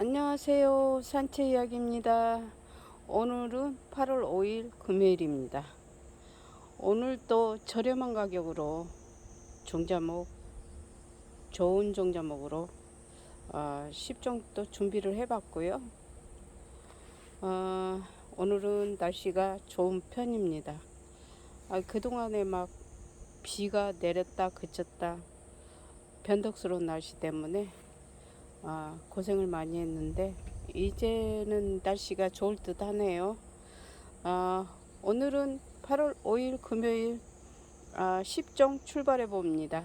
안녕하세요. 산채 이야기입니다. 오늘은 8월 5일 금요일입니다. 오늘도 저렴한 가격으로 종자목, 좋은 종자목으로 어, 10정도 준비를 해봤고요. 어, 오늘은 날씨가 좋은 편입니다. 아, 그동안에 막 비가 내렸다 그쳤다 변덕스러운 날씨 때문에 아, 고생을 많이 했는데 이제는 날씨가 좋을 듯 하네요. 아, 오늘은 8월 5일 금요일 아, 10종 출발해 봅니다.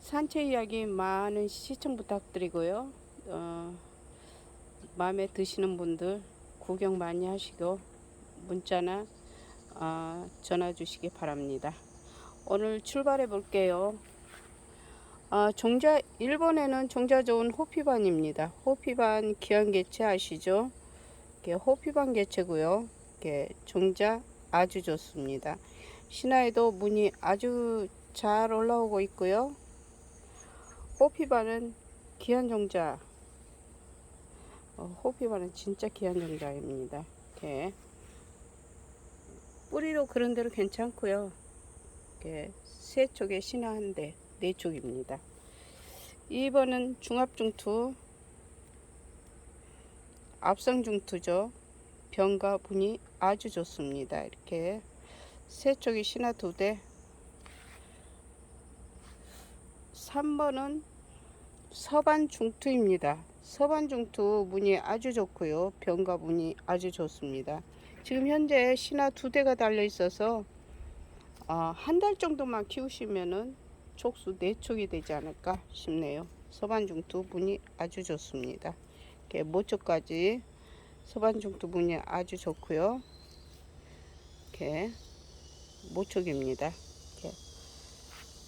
산책 이야기 많은 시청 부탁드리고요. 어, 마음에 드시는 분들 구경 많이 하시고 문자나 아, 전화 주시기 바랍니다. 오늘 출발해 볼게요. 아, 종자 1번에는 종자 좋은 호피반입니다. 호피반 기한 개체 아시죠? 이게 호피반 개체고요. 이게 종자 아주 좋습니다. 신화에도 문이 아주 잘 올라오고 있고요. 호피반은 귀한 종자. 어, 호피반은 진짜 귀한 종자입니다. 이렇게 뿌리로 그런 대로 괜찮고요. 이렇게 세 쪽에 신화 한 대. 네 쪽입니다. 2번은 중압중투 앞성중투죠. 병과 분이 아주 좋습니다. 이렇게 세 쪽이 신화 두 대. 3번은 서반중투입니다. 서반중투 문이 아주 좋고요. 병과 문이 아주 좋습니다. 지금 현재 신화 두 대가 달려 있어서 어, 한달 정도만 키우시면은 촉수 네 촉이 되지 않을까 싶네요. 서반중 두 분이 아주 좋습니다. 이렇게 모초까지 서반중 두 분이 아주 좋고요. 이렇게 모촉입니다. 이렇게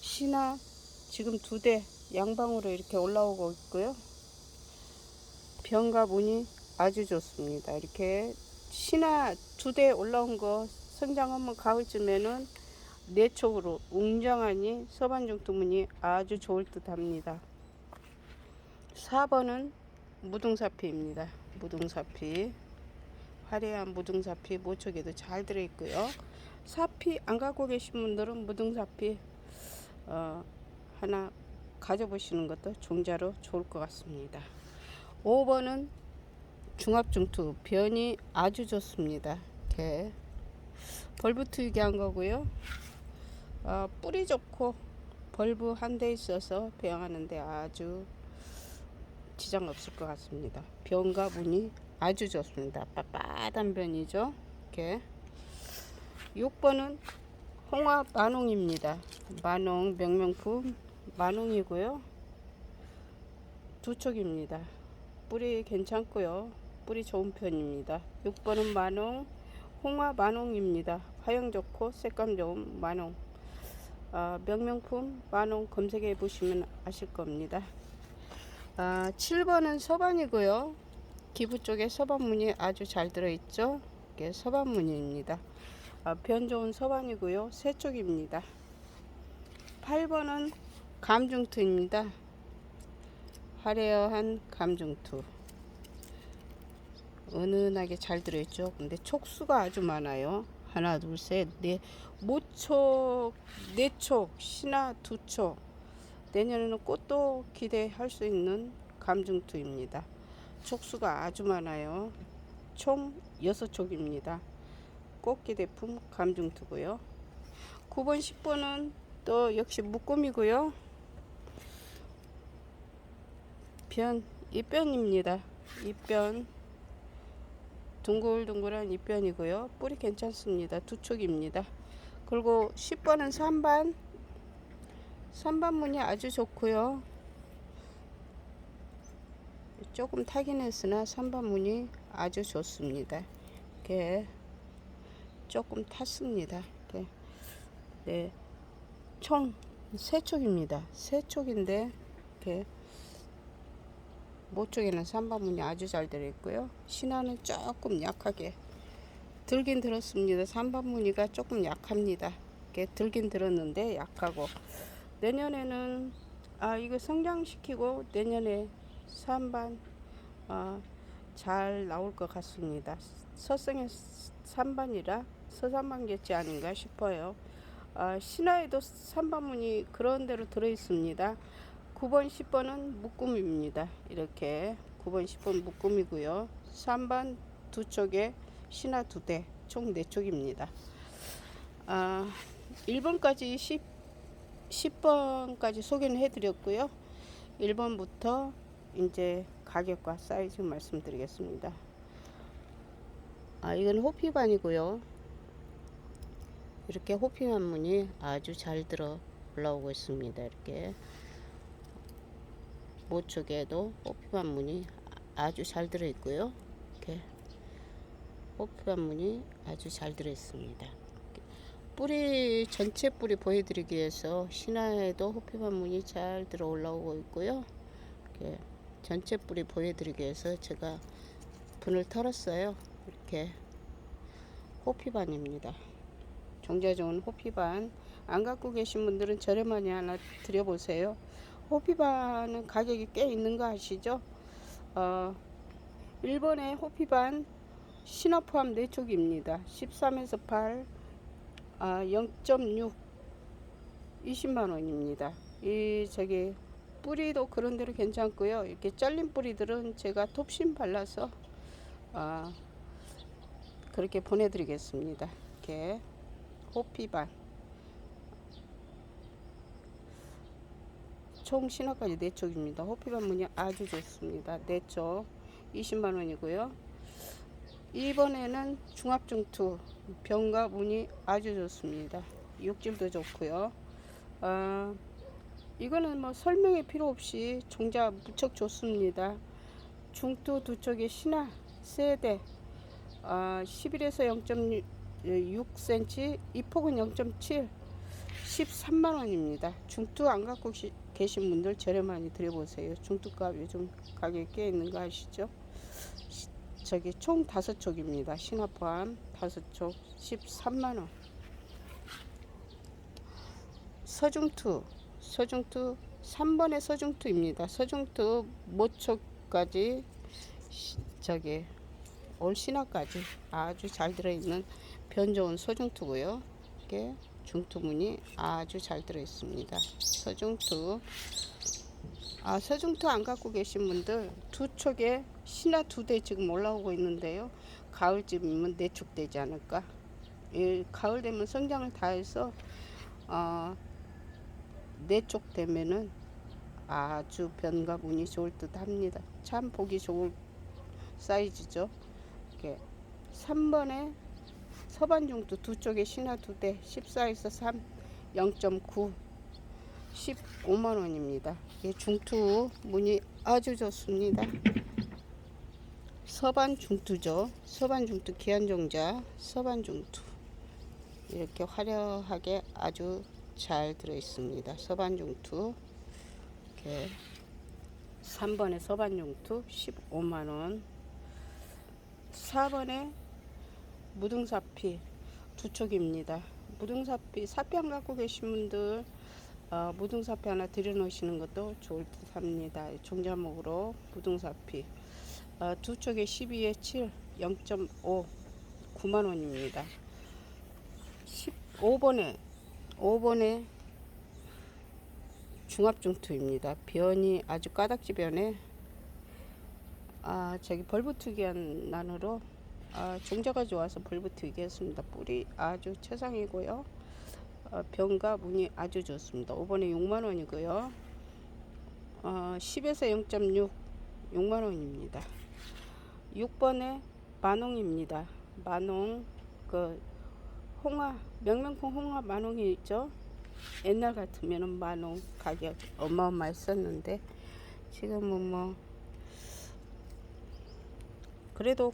신화 지금 두 대 양방으로 이렇게 올라오고 있고요. 병과 문이 아주 좋습니다. 이렇게 신화 두 대 올라온 거 성장 하면 가을쯤에는 내촉으로 웅장하니 서반중투문이 아주 좋을 듯 합니다. 4번은 무등사피입니다. 무등사피. 화려한 무등사피 모촉에도 잘 들어있고요. 사피 안 갖고 계신 분들은 무등사피 어, 하나 가져보시는 것도 종자로 좋을 것 같습니다. 5번은 중압중투 변이 아주 좋습니다. 이렇게 벌브 트이게 한 거고요. 어, 뿌리 좋고 벌브 한 대 있어서 배양하는데 아주 지장 없을 것 같습니다. 변과 분이 아주 좋습니다. 빳빳한 변이죠. 이렇게 6번은 홍화 만홍입니다. 만홍 명명품 만홍이고요. 두 촉입니다. 뿌리 괜찮고요. 뿌리 좋은 편입니다. 6번은 만홍, 홍화 만홍입니다. 화형 좋고 색감 좋은 만홍. 아, 명명품 만원 검색해 보시면 아실 겁니다. 아, 7번은 서반이고요. 기부 쪽에 서반문이 아주 잘 들어있죠. 이게 서반문입니다. 아, 변 좋은 서반이고요. 세 쪽입니다. 8번은 감중투입니다. 화려한 감중투. 은은하게 잘 들어있죠. 근데 촉수가 아주 많아요. 하나, 둘, 셋, 넷, 모촉, 네촉, 신화 두촉. 내년에는 꽃도 기대할 수 있는 감중투입니다. 촉수가 아주 많아요. 총 6촉입니다. 꽃기대품 감중투고요. 9번, 10번은 또 역시 묶음이고요. 변, 입변입니다. 입변. 둥글둥글한 잎변이고요. 뿌리 괜찮습니다. 두 촉입니다. 그리고 10번은 3반. 3반 문이 아주 좋고요. 조금 타긴 했으나 3반 문이 아주 좋습니다. 이렇게 조금 탔습니다. 이렇게 네. 총 3촉입니다. 3촉인데 이렇게 모쪽에는 3반문이 아주 잘 들어있고요. 신화는 조금 약하게 들긴 들었습니다. 3반무늬가 조금 약합니다. 이게 들긴 들었는데 약하고 내년에는 아 이거 성장시키고 내년에 3반 아, 잘 나올 것 같습니다. 서성의 3번이라 서산반겠지 아닌가 싶어요. 아, 신화에도 3반문이 그런 대로 들어 있습니다. 9번, 10번은 묶음입니다. 이렇게 9번, 10번 묶음이고요. 3번 두 쪽에 신화 두 대, 총네 쪽입니다. 아, 1번까지 10, 10번까지 소개는 해드렸고요. 1번부터 이제 가격과 사이즈 말씀드리겠습니다. 아, 이건 호피반이고요. 이렇게 호피반 문이 아주 잘 들어 올라오고 있습니다. 이렇게 모 쪽에도 호피반 문이 아주 잘 들어 있고요. 이렇게 호피반 문이 아주 잘 들어 있습니다. 뿌리 전체 뿌리 보여드리기 위해서 신화에도 호피 반 문이 잘 들어 올라오고 있고요. 이렇게 전체 뿌리 보여드리기 위해서 제가 분을 털었어요. 이렇게 호피반입니다. 종자 좋은 호피반 안 갖고 계신 분들은 저렴하니 하나 드려보세요. 호피반은 가격이 꽤 있는 거 아시죠? 어, 일본의 호피반 신화 포함 4쪽입니다. 13에서 8, 아, 0.6, 20만 원입니다. 이 저기 뿌리도 그런 대로 괜찮고요. 이렇게 잘린 뿌리들은 제가 톱신 발라서 아, 그렇게 보내드리겠습니다. 이렇게 호피반 총 신화까지 4쪽입니다. 호피반 문이 아주 좋습니다. 4쪽 20만 원이고요. 이번에는 중합중투 병과 문이 아주 좋습니다. 육질도 좋고요. 아, 이거는 뭐 설명이 필요 없이 종자 무척 좋습니다. 중투 두 쪽에 신화 세대 아, 11에서 0.6cm 입폭은 0.7 13만 원입니다. 중투 안 갖고 시- 계신 분들 저렴하니 드려보세요. 중투값 요즘 가격이 꽤 있는 거 아시죠? 시- 저기 총 다섯 쪽입니다. 신화 포함 다섯 쪽 13만 원. 서중투 서중투 3번의 서중투입니다. 서중투 모초까지 시- 저기 올 신화까지 아주 잘 들어있는 변 좋은 서중투고요. 이게 중투문이 아주 잘 들어 있습니다. 서중투. 아, 서중투 안 갖고 계신 분들 두 촉에 신화 두 대 지금 올라오고 있는데요. 가을쯤이면 네촉 되지 않을까. 이 가을 되면 성장을 다해서 어, 네쪽 되면은 아주 변과 문이 좋을 듯 합니다. 참 보기 좋을 사이즈죠. 이렇게 3번에 서반중도 두 쪽에 신화 두 대 14에서 3 0.9 15만 원입니다. 이 중투 문이 아주 좋습니다. 서반 중투죠. 서반 중투 기한종자 서반 중투 이렇게 화려하게 아주 잘 들어 있습니다. 서반 중투 이렇게 3번에 서반 중투 15만 원 4번에 무등사피 두 촉입니다. 무등사피 사피 안 갖고 계신 분들 어, 무등사피 하나 들여놓으시는 것도 좋을 듯 합니다. 종자목으로 무등사피 어, 두 촉에 12에 7 0.5 9만 원입니다. 15번에 5번에 중합중투입니다. 변이 아주 까닥지 변에 아 저기 벌부투기한 난으로 아, 종자가 좋아서 벌부투기 했습니다. 뿌리 아주 최상이고요. 어, 병과 문이 아주 좋습니다. 5번에 6만 원이고요. 어, 10에서 0.6 6만 원입니다. 6번에 만홍입니다. 만홍 그 홍화 명명콩 홍화 만홍이 있죠. 옛날 같으면은 만홍 가격 어마어마 했었는데 지금은 뭐 그래도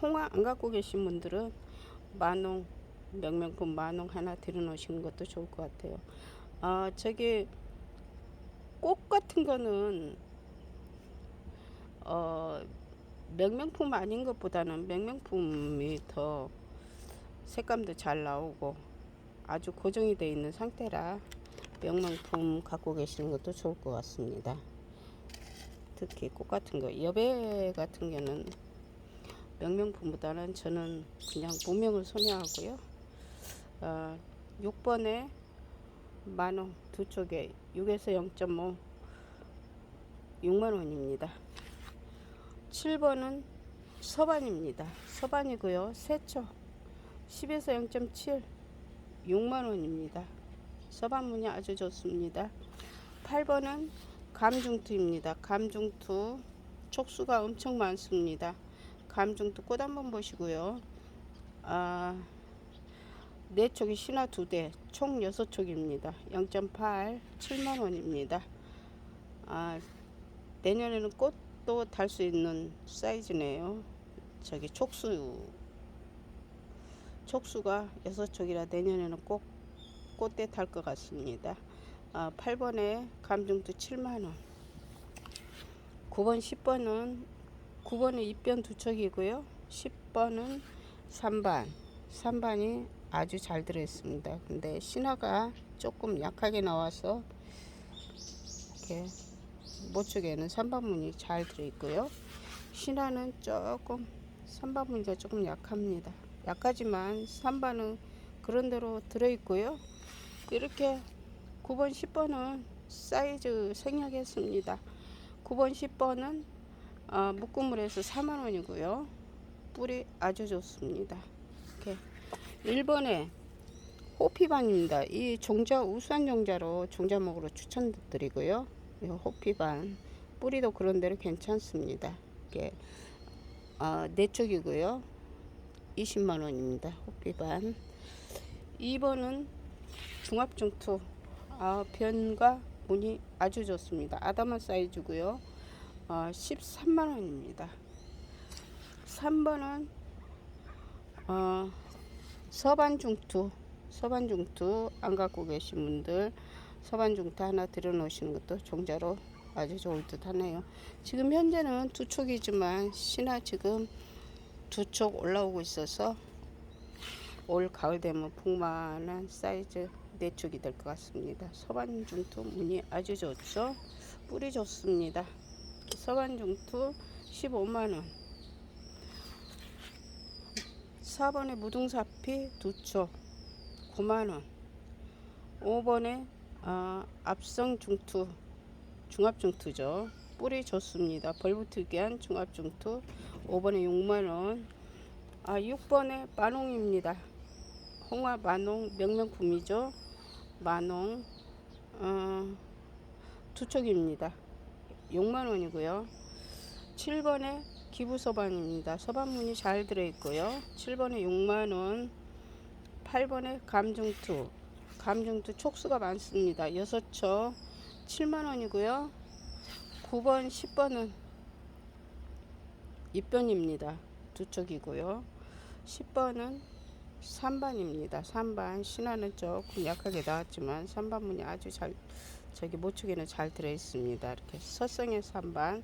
홍화 안 갖고 계신 분들은 만홍 명명품 만홍 하나 들여놓으시는 것도 좋을 것 같아요. 아 저기 꽃 같은 거는 어 명명품 아닌 것보다는 명명품이 더 색감도 잘 나오고 아주 고정이 되어 있는 상태라 명명품 갖고 계시는 것도 좋을 것 같습니다. 특히 꽃 같은 거 여배 같은 경우는 명명품보다는 저는 그냥 무명을 선호하고요. 어, 6번에 만원 두 쪽에 6에서 0.5 6만원입니다. 7번은 서반입니다. 서반이고요. 세쪽 10에서 0.7 6만원입니다. 서반문이 아주 좋습니다. 8번은 감중투입니다. 감중투 촉수가 엄청 많습니다. 감중투 꽃 한번 보시고요. 아, 네 촉이 신화 두 대, 총 여섯 촉입니다. 0.8, 7만 원입니다. 아, 내년에는 꽃도 달 수 있는 사이즈네요. 저기 촉수 촉수가 여섯 촉이라 내년에는 꼭 꽃대 달것 같습니다. 아, 8번에 감중투 7만 원. 9번, 10번은 9번에 입변 두 척이고요. 10번은 3반. 3반이 아주 잘 들어있습니다. 근데 신화가 조금 약하게 나와서 이렇게 모쪽에는 3반문이 잘 들어있고요. 신화는 조금 3반문이가 조금 약합니다. 약하지만 3반은 그런대로 들어있고요. 이렇게 9번, 10번은 사이즈 생략했습니다. 9번, 10번은 어, 묶음물에서 4만원이고요. 뿌리 아주 좋습니다. 이렇게 1번에 호피반입니다. 이 종자 우수한 종자로 종자목으로 추천드리고요. 이 호피반 뿌리도 그런대로 괜찮습니다. 이게 어, 네 쪽이고요. 20만 원입니다. 호피반. 2번은 중합중투 아, 변과 문이 아주 좋습니다. 아담한 사이즈고요. 어, 13만 원입니다. 3번은 어, 서반중투 서반중투 안 갖고 계신 분들 서반중투 하나 들여놓으시는 것도 종자로 아주 좋을 듯 하네요. 지금 현재는 두 촉이지만 신화 지금 두 촉 올라오고 있어서 올 가을 되면 풍만한 사이즈 네 촉이 될 것 같습니다. 서반중투 무늬 아주 좋죠. 뿌리 좋습니다. 서반중투 15만원. 4번에 무등사피 두촉 9만원. 5번에 아, 앞성중투 중합중투죠. 뿌리 좋습니다. 벌부특이한 중합중투. 5번에 6만원. 아 6번에 만홍입니다. 홍화 만홍 명명품이죠. 만홍 어, 두촉입니다 6만 원이고요. 7번에 기부 서반입니다. 서반문이 잘 들어있고요. 7번에 6만 원 8번에 감중투. 감중투 촉수가 많습니다. 6초 7만 원이고요. 9번 10번은 입변입니다. 두 쪽이고요. 10번은 3반입니다. 3반 신화는 조금 약하게 나왔지만 3반 문이 아주 잘 저기 모축에는 잘 들어있습니다. 이렇게 서성의 3반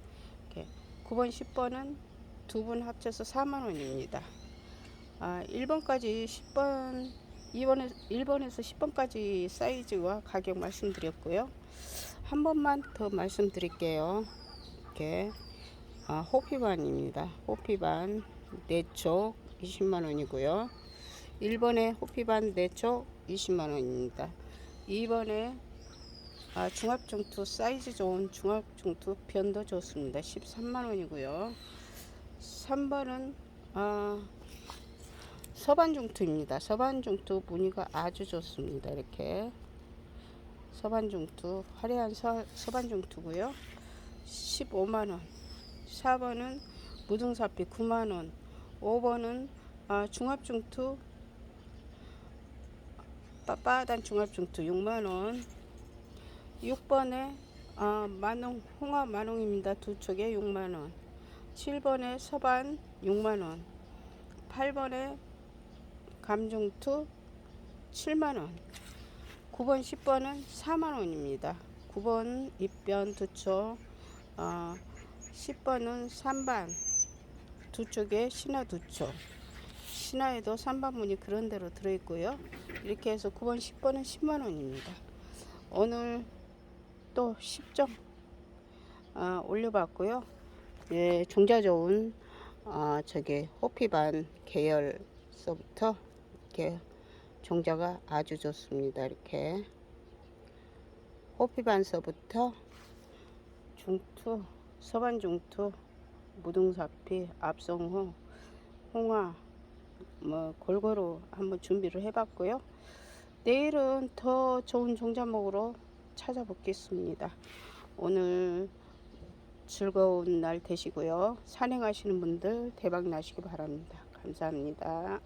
이렇게 9번 10번은 두 분 합쳐서 4만원입니다. 아, 1번까지 10번 2번에 1번에서 10번까지 사이즈와 가격 말씀드렸고요. 한 번만 더 말씀드릴게요. 이렇게 아, 호피반입니다. 호피반 4쪽 20만원이고요. 1번에 호피반 4쪽 20만원입니다. 2번에 아, 중합중투 사이즈 좋은 중합중투 변도 좋습니다. 13만원이고요. 3번은 아, 서반중투입니다. 서반중투 무늬가 아주 좋습니다. 이렇게. 서반중투 화려한 서, 서반중투고요. 15만원. 4번은 무등사피 9만원. 5번은 아, 중합중투 빳빳한 중합중투 6만원 6번에 아, 만홍 홍합 만홍입니다. 두 쪽에 6만원. 7번에 서반 6만원. 8번에 감중투 7만원. 9번 10번은 4만원입니다. 9번 입변 두쪽 어, 10번은 3반 두 쪽에 신화 두쪽 신화에도 3반 문이 그런 대로 들어있고요. 이렇게 해서 9번 10번은 10만원입니다. 오늘 또 10점 아, 올려봤고요. 예, 종자 좋은 아, 저기 호피반 계열서부터 이렇게 종자가 아주 좋습니다. 이렇게 호피반서부터 중투, 서반 중투, 무등사피, 압성호, 홍화 뭐 골고루 한번 준비를 해봤고요. 내일은 더 좋은 종자목으로 찾아뵙겠습니다. 오늘 즐거운 날 되시고요. 산행하시는 분들 대박 나시기 바랍니다. 감사합니다.